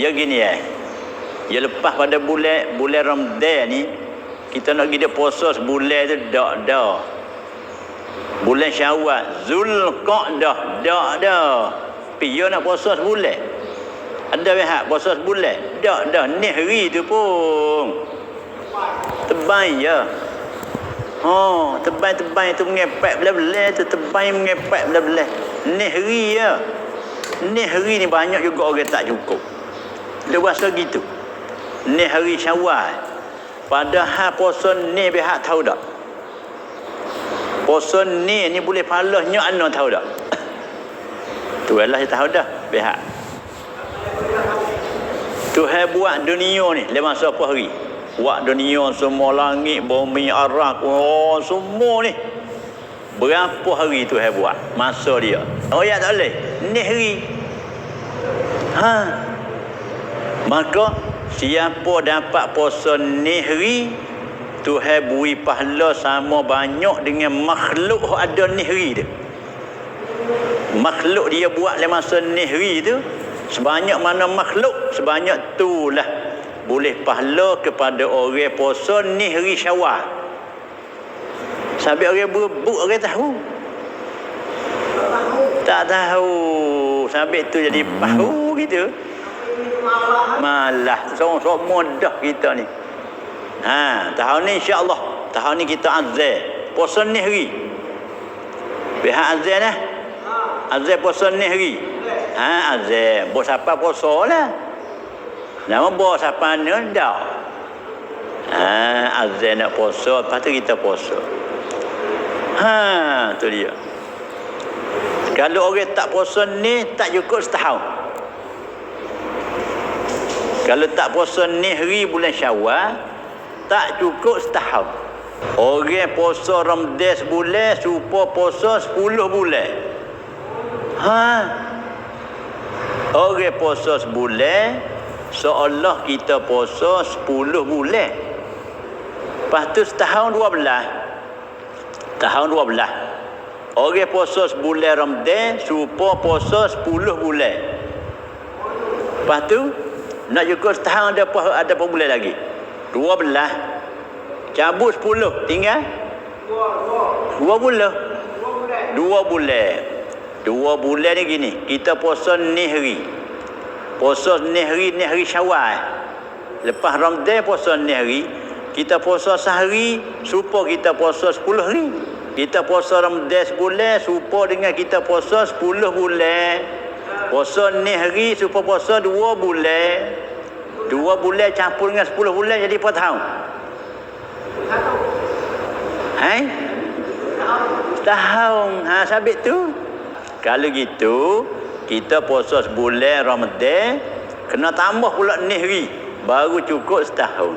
Ya gini eh. Ya lepas pada bulan bulan Ramadan ni kita nak pergi dia puasa sebulan tu dak dah. Bulan Syawal, Zulqa'dah, dak dah. Pi yo nak puasa sebulan. Ada pihak puasa sebulan. Dak dah ni hari tu pun. Tebai ya. Oh, tebai-tebai tu mengepek belah-belah tu tebai mengepek belah-belah. Ni hari ya. Ni hari ni banyak juga orang tak cukup. Rasa gitu. Ni hari Syawal. Padahal puasa ni pihak tahu tak? Puasa ni ni boleh pahala nyak ana tahu tak? Tu Allah tahu dah pihak. Tuhan buat dunia ni lima apa hari? Buat dunia semua langit, bumi, arak, oh, semua ni. Berapa hari Tuhan buat masa dia? Oh ya tak boleh. Ni hari. Ha. Maka siapa dapat puasa ni hari Tuhan beri pahala sama banyak dengan makhluk yang ada ni hari tu. Makhluk dia buat dalam masa ni hari tu sebanyak mana makhluk sebanyak itulah boleh pahala kepada orang puasa ni hari Syawal. Sampai orang berebut orang tahu. Tak tahu. Sampai tu jadi tahu gitu. Malah semua mudah kita ni. Ha, tahun ni insya-Allah. Tahun ni kita azal. Puasa ni hari. Pihak azal nah. Azal puasa ni hari. Ha, azal. Bos apa puasa lah. Nama bos apa ni dah. Ha, azal nak puasa, lepas tu kita puasa. Ha, tu dia. Kalau orang tak puasa ni tak cukup setahun. Kalau tak puasa ni hari bulan Syawal tak cukup setahun. Orang puasa Ramadan sebulan supaya puasa 10 bulan. Ha. Orang puasa sebulan seolah kita puasa 10 bulan. Lepas tu setahun 12. Tahun 12. Orang puasa sebulan Ramadan supaya puasa 10 bulan. Lepas tu nak cukup setahun ada apa ada apa bulan lagi? 12 cabut 10 tinggal? Dua bulan. Dua bulan. Dua bulan ni gini. Kita puasa ni hari. Puasa ni hari ni hari syawal. Lepas Ramadan puasa ni hari kita puasa sehari supaya kita puasa 10 hari. Kita puasa Ramadan sebulan supaya dengan kita puasa 10 bulan puasa ni hari supaya puasa dua bulan Dua bulan campur dengan sepuluh bulan jadi berapa tahun? Hai? Tahun. Ha, sabit tu. Kalau gitu, kita puasa sebulan Ramadan, kena tambah pula ni hari. Baru cukup setahun.